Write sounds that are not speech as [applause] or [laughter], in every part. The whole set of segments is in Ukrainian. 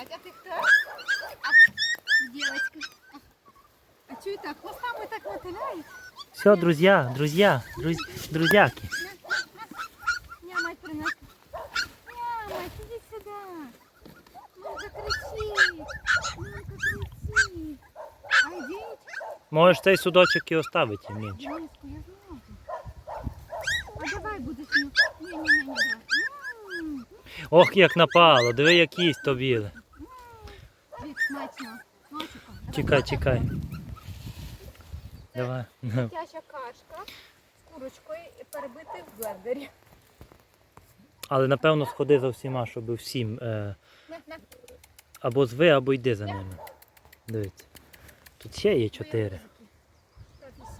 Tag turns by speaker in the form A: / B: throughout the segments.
A: Катя, ти хто? А, Дівочка. А чую так, хвостами так мотиляють?
B: Все, друзья, друзья, друз... друзьяки.
A: Нямать принесла. Нямать, иди сюда. Мамка кричит. Мамка кричит. А йдіть.
B: Можеш цей судочок і оставити.
A: Дівчинку, я знаю. А давай будеш ну. Ні, ні, ні, ні,
B: Ох, як напало, диви, як їсть то біле.
A: Смачно.
B: Чекай, чекай. Давай.
A: Дитяча кашка з курочкою і перебити в блендері.
B: Але напевно сходи за всіма, щоб всім. Е, або зви, або йди за ними. Дивіться. Тут ще є чотири.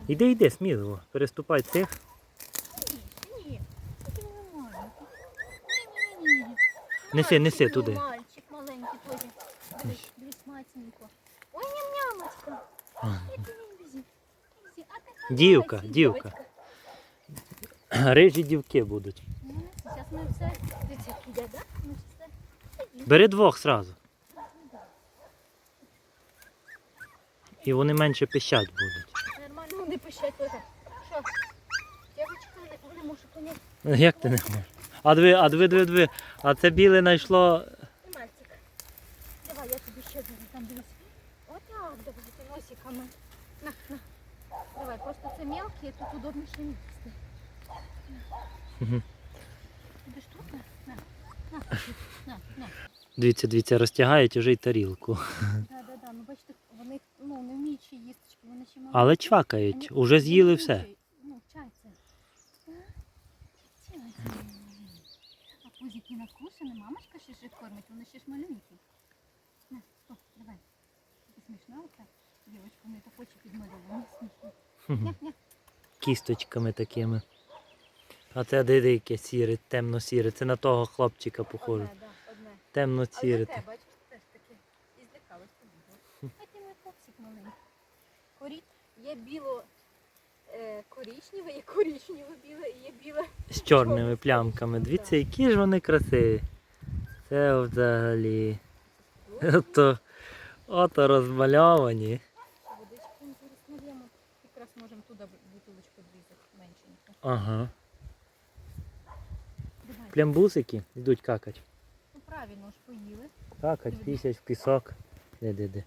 B: Іди, йди, сміливо. Переступай цих.
A: Ні, ні, ні.
B: Неси, неси туди.
A: ну, Мальчик маленький теж. Дивись, дивись, смачненько. Ой, ням-нямочка.
B: Ага.
A: Іди, іди, іди. Іди. А ти
B: Дівка, дівка. Рижі дівки будуть.
A: Ну, Зараз ми все. Так?
B: Бери двох зразу. І вони менше пищать будуть.
A: Нормально вони пищать теж. Що? Дівчинка, не, не можу поняти.
B: Як ти не можеш? А диви, а диви, диви, диви. А це біле знайшло.
A: Мальчик. Давай, я тобі ще зараз там дивись. Отак, давайте носиками. На, на. Давай, просто це мелкі, тут удобніше місце.
B: Мгм.
A: Будеш тут? На, на, на.
B: Дивіться, дивіться, розтягають уже й тарілку.
A: Да, да, да. Ну бачите, вони ну, не вміють ще їсточки, вони ще маленькі.
B: Але чвакають, уже з'їли все.
A: Ну, вчаться. Вчаться. А пузики накушені, мамочка ще ж їх кормить, вони ще ж маленькі. На, стоп, давай. Це смішно оце? Дівочка, вони так очі смішно. Ня.
B: Кісточками такими. А це диди яке сіре, темно-сіре. Це на того хлопчика похоже.
A: Одне, да, одне.
B: Темно-сіре.
A: я те, бачиш, теж таке. І здихалось тобі. А ти мій попсик маленький. Корі... Є біло е, є коричневе біле і є біле.
B: З чорними плямками. Дивіться, які ж вони красиві. Це взагалі. Ото, ото розмальовані.
A: Водичку ми зараз нальємо. Якраз можемо туди бутилочку відрізати меншеньку.
B: Ага.
A: Давай.
B: Йдуть какать.
A: Ну правильно ж поїли.
B: Какать, пісять в пісок. Де-де-де.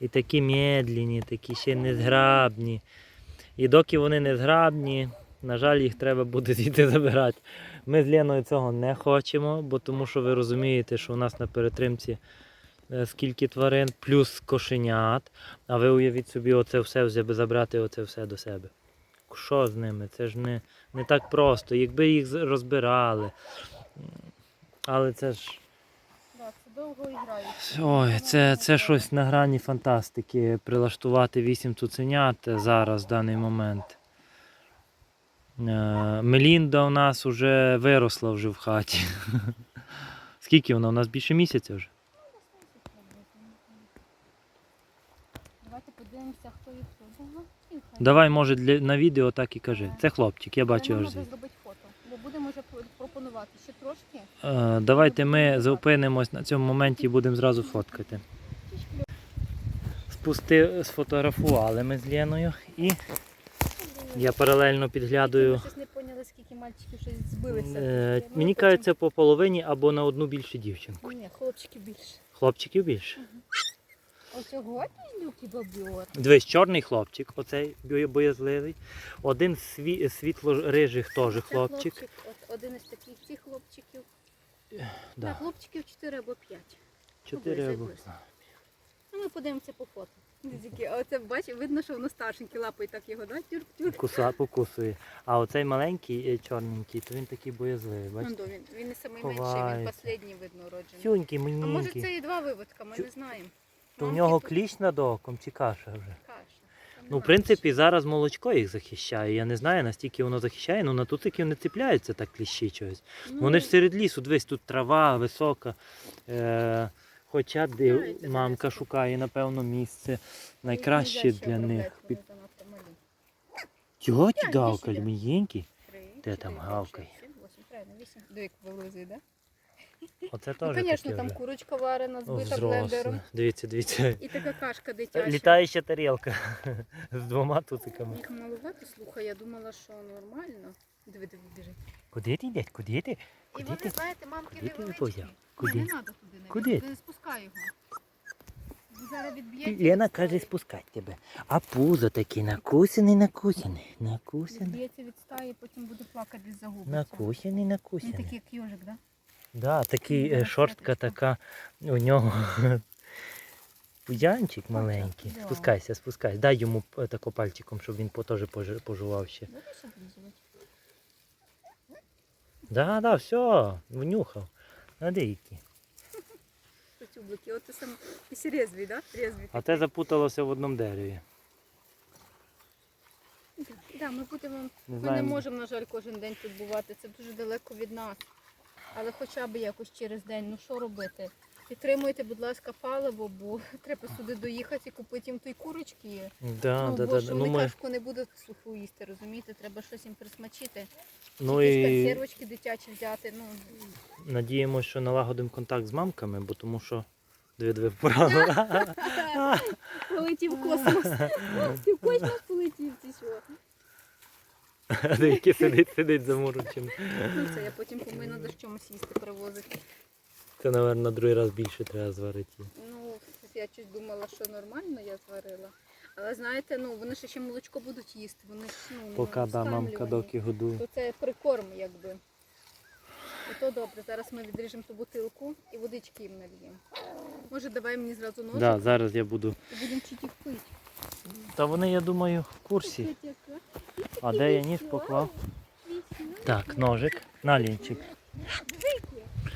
B: І такі медленні, такі ще незграбні. І доки вони не зграбні, на жаль, їх треба буде звідти забирати. Ми з Леною цього не хочемо, бо тому що ви розумієте, що у нас на перетримці е, скільки тварин, плюс кошенят. А ви уявіть собі, оце все взяти, забрати оце все до себе. Що з ними? Це ж не, не так просто. Якби їх розбирали. Але це ж.
A: Так, це довго грають.
B: Ой, це, це щось на грані фантастики. Прилаштувати вісім цуценят зараз, в даний момент. Е, Мелінда у нас вже виросла вже в хаті. [laughs] Скільки вона? У нас більше місяця вже.
A: Давайте подивимося, хто і хто. Ага, і хай.
B: Давай, може, для, на відео так і кажи. Це хлопчик, я бачу аж
A: нам
B: звідти.
A: зробити фото, бо будемо вже пропонувати ще трошки.
B: Е, Давайте ми зупинимось на цьому моменті і будемо зразу фоткати. Спусти, сфотографували ми з Леною і я паралельно
A: Ми
B: підглядаю.
A: щось не поняли, скільки мальчиків щось збилися.
B: Е, Мені кажеться по половині або на одну більшу дівчинку.
A: Ні, хлопчиків більше.
B: Хлопчиків більше.
A: Ось люки бабіот.
B: Дивись, чорний хлопчик, оцей бо- боязливий. Один сві- світло-рижих теж
A: Це
B: хлопчик.
A: От один із таких цих хлопчиків.
B: Да.
A: Так, хлопчиків 4 або 5.
B: Чотири або.
A: близько. Ну, ми подивимося по фото. А оце бачиш, видно, що воно старшеньке лапою так його, да? Тюрк-тюрк.
B: Куса, покусує. А оцей маленький, е, чорненький, то він такий боязливий.
A: Ну,
B: Бачите?
A: до, він, він не найменший, він
B: Ховається.
A: останній, видно, уроджений.
B: Сюнький,
A: А може це і два виводка, ми
B: Чу-
A: не знаємо.
B: То в нього кліщ над оком чи каша вже. Ну, в принципі, зараз молочко їх захищає. Я не знаю, настільки воно захищає, ну на тутики не цепляються так кліщі чогось.
A: Ну,
B: Вони ж серед лісу, дивись, тут трава висока. Е, хоча див,
A: Знаєте,
B: мамка
A: зараз
B: шукає, напевно, місце найкраще
A: нельзя
B: для них. Під... Чого ті гавкали,
A: Три,
B: Де там гавкає?
A: правильно, вісім. Диви, як да?
B: Оце
A: Ну, звісно, там курочка варена, збита блендером.
B: Дивіться, дивіться.
A: І така кашка дитяча.
B: Літаюча тарілка [laughs] з двома туциками.
A: Їх малувати, слухай, я думала, що нормально. Диви, диви, біжить.
B: Куди ти йдеш? Куди ти?
A: І
B: Куди
A: вони,
B: ти?
A: знаєте, мамки
B: Куди
A: невеличкі.
B: взяв? Куди?
A: Не треба туди, не,
B: Куди?
A: не спускай його. Зараз відб'ється.
B: Лена каже
A: стаї.
B: спускати тебе. А пузо такий накусений, накусений. Накусений.
A: Відб'ється від стаї, потім буде плакати десь загубиться.
B: Накусений,
A: Він такий, як йожик, да?
B: Да, такий е, шортка така у нього. Пудянчик маленький.
A: да.
B: Спускайся, спускайся. Дай йому е, тако пальчиком, щоб він по- теж пожи- пожував ще.
A: Будеш облизувати?
B: Да, да, все, внюхав. На деякі.
A: Тюблики, от ти сам і резвий, да? Резвий.
B: А те запуталося в одному дереві.
A: Да, ми будемо
B: Не
A: Ми не можемо, на жаль, кожен день тут бувати. Це дуже далеко від нас. Але хоча б якось через день, ну що робити? Підтримуйте, будь ласка, паливо, бо [laughs] треба сюди доїхати і купити їм той курочки.
B: Да,
A: ну,
B: да,
A: бо
B: да,
A: ж
B: да.
A: вони
B: Ну, ми,
A: кашку не будуть суху їсти, розумієте? Треба щось їм присмачити.
B: ну
A: Якісь
B: і
A: консервочки дитячі взяти. Ну,
B: надіємося, що налагодимо контакт з мамками, бо тому що дві-дві поранили. [laughs]
A: полетів космос. [laughs] Ти в космос полетів, що? [laughs]
B: А деякі сидить, сидить замурочений.
A: Ну це я потім з чомусь їсти привозити.
B: Це, мабуть, на другий раз більше треба зварити.
A: Ну, я щось думала, що нормально я зварила. Але знаєте, ну вони ж ще молочко будуть їсти. Вони ж ну,
B: Поки да, мамка доки годує.
A: То це прикорм, якби. І то добре. Зараз ми відріжемо ту бутилку і водички їм нальємо. Може, давай мені зразу ножик
B: Да, зараз я буду.
A: і будемо чуть їх пити.
B: Та вони, я думаю, в курсі. А де я ніж поклав? Так, ножик. На лінчик.
A: Дивіться,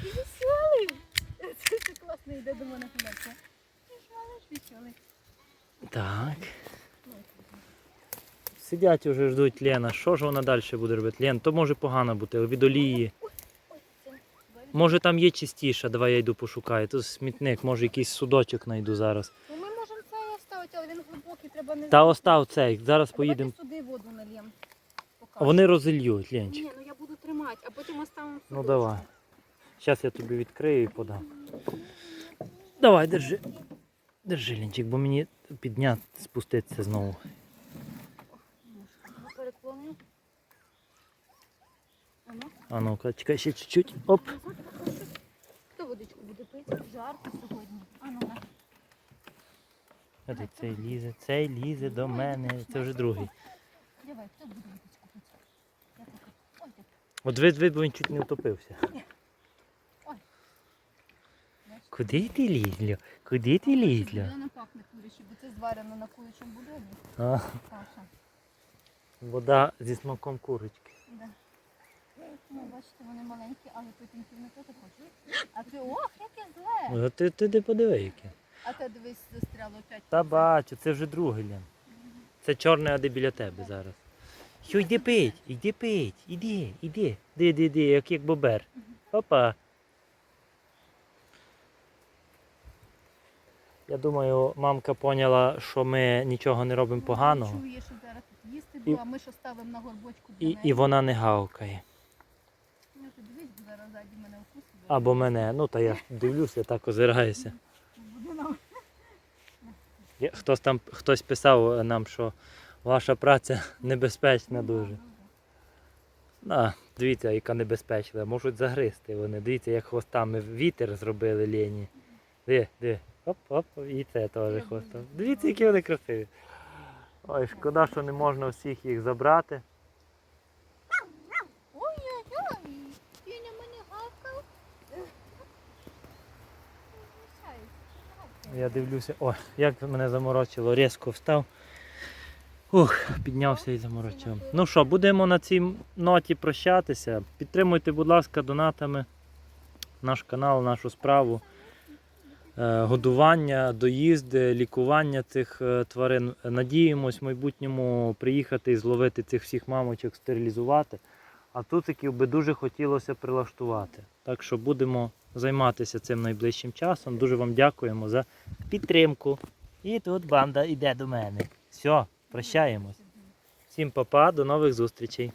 A: ти веселий. Це, класно йде до мене гуляти. Ти ж веселий.
B: Так. Сидять уже ждуть Лена. Що ж вона далі буде робити? Лен, то може погано бути, від олії. Може там є чистіша, давай я йду пошукаю. Тут смітник, може якийсь судочок знайду зараз.
A: Ну ми можемо це і оставити, але він глибокий, треба не
B: Та остав цей, зараз
A: Давайте
B: поїдемо.
A: сюди воду нальємо.
B: А вони розільють, Ленчик.
A: Ні, ну я буду тримати, а потім оставимо
B: Ну давай. Зараз я тобі відкрию і подам. Давай, держи. Держи, Ленчик, бо мені підняти, спуститися знову.
A: Ну. Ано.
B: А ну-ка, чекай ще чуть-чуть. Оп.
A: Хто водичку буде пити? Жарко сьогодні. Ану, на.
B: Де цей лізе, цей лізе до мене. Це вже другий.
A: Давай, хто буде водичку пити? Я поки. Ой, ти.
B: От вид, вид, бо він чуть не утопився. Куди ти лізлю? Куди ти лізлю?
A: Воно пахне курячі, бо це зварено на курячому бульйоні.
B: А,
A: Каша.
B: вода зі смаком курочки.
A: Да. Ну, бачите, вони маленькі, але потім не то хочеш. А ти ох, яке зле.
B: А ти, ти, ти подиви яке.
A: А ти дивись, застряло опять.
B: Та бачу, це вже другий Лен. Це чорний, а де біля тебе зараз. Що, йди пить, йди пить, іди, іди. Ди, ди, ди, як, як бобер. Опа. Я думаю, мамка поняла, що ми нічого не робимо поганого.
A: Чує, що зараз тут їсти
B: І-
A: було, а ми що ставимо на горбочку для
B: І,
A: неї.
B: і вона не гавкає.
A: Ну, ти дивись, бо зараз ззаді мене укусить.
B: Або мене. Ну, та я дивлюся, так озираюся. Хтось там хтось писав е, нам, що ваша праця [laughs] небезпечна дуже. На, дивіться, яка небезпечна. Можуть загризти вони. Дивіться, як хвостами вітер зробили лені. Диви, диви. Оп, оп, і це теж хвостом. Дивіться, які вони красиві. Ой, шкода, що не можна всіх їх забрати. Я дивлюся, о, як мене заморочило, різко встав. Ух, піднявся і заморочив. Ну що, будемо на цій ноті прощатися. Підтримуйте, будь ласка, донатами наш канал, нашу справу. Е, Годування, доїзди, лікування цих е, тварин. Надіємось в майбутньому приїхати і зловити цих всіх мамочок, стерилізувати. А туциків би дуже хотілося прилаштувати. Так що будемо займатися цим найближчим часом. Дуже вам дякуємо за підтримку. І тут банда йде до мене. Все, прощаємось. Всім па-па, до нових зустрічей.